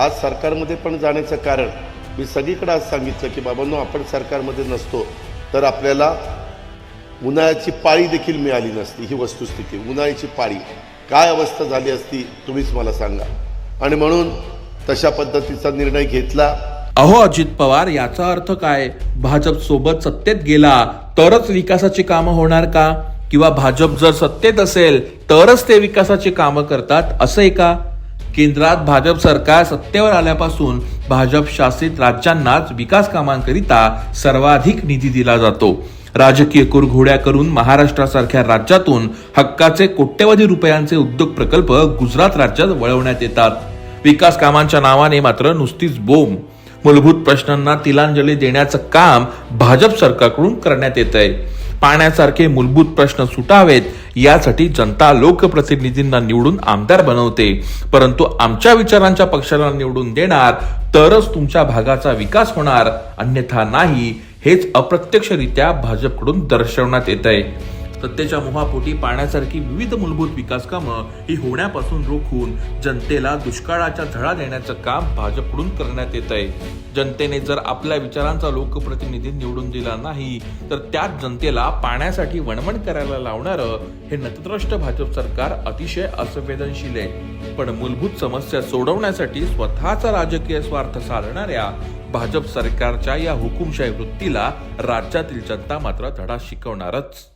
आज सरकारमध्ये पण जाण्याचं कारण मी सगळीकडे आज सांगितलं की बाबांनो आपण सरकारमध्ये नसतो तर आपल्याला उन्हाळ्याची पाळी देखील मिळाली नसती ही वस्तुस्थिती. उन्हाळ्याची पाळी. काय अवस्था झाली असती तुम्हीच मला सांगा. आणि म्हणून तशा पद्धतीचा निर्णय घेतला. अहो अजित पवार याचा अर्थ काय? भाजप सोबत सत्तेत गेला तरच विकासाची कामं होणार का? किंवा भाजप जर सत्तेत असेल तरच ते विकासाची कामं करतात असं आहे का? केंद्रात भाजप सरकार सत्तेवर आल्यापासून भाजप शासित राज्यांनाच विकास कामांकरिता सर्वाधिक निधी दिला जातो. राजकीय कुरघोड्या करून महाराष्ट्रासारख्या राज्यातून हक्काचे कोट्यवधी रुपयांचे उद्योग प्रकल्प गुजरात राज्यात वळवण्यात येतात. विकास कामांच्या नावाने मात्र नुसतीच बोंब. मूलभूत प्रश्नांना तिलांजली देण्याचं काम भाजप सरकारकडून करण्यात येत आहे पाण्यासारखे मूलभूत प्रश्न सुटावेत यासाठी जनता लोकप्रतिनिधींना निवडून आमदार बनवते. परंतु आमच्या विचारांच्या पक्षाला निवडून देणार तरच तुमच्या भागाचा विकास होणार. अन्यथा नाही हेच अप्रत्यक्षरित्या भाजपकडून दर्शवण्यात येत आहे सत्तेच्या मोहापोटी पाण्यासारखी विविध मूलभूत विकास कामं ही होण्यापासून रोखून जनतेला दुष्काळाच्या झळा देण्याचं काम भाजपकडून करण्यात येत आहे जनतेने जर आपल्या विचारांचा लोकप्रतिनिधी निवडून दिला नाही तर त्याच जनतेला पाण्यासाठी वणवण करायला लावणारं हे नतद्रष्ट भाजप सरकार अतिशय असंवेदनशील आहे. पण मूलभूत समस्या सोडवण्यासाठी स्वतःचा राजकीय स्वार्थ साधणाऱ्या भाजप सरकारच्या या हुकुमशाही वृत्तीला राज्यातील जनता मात्र धडा शिकवणारच.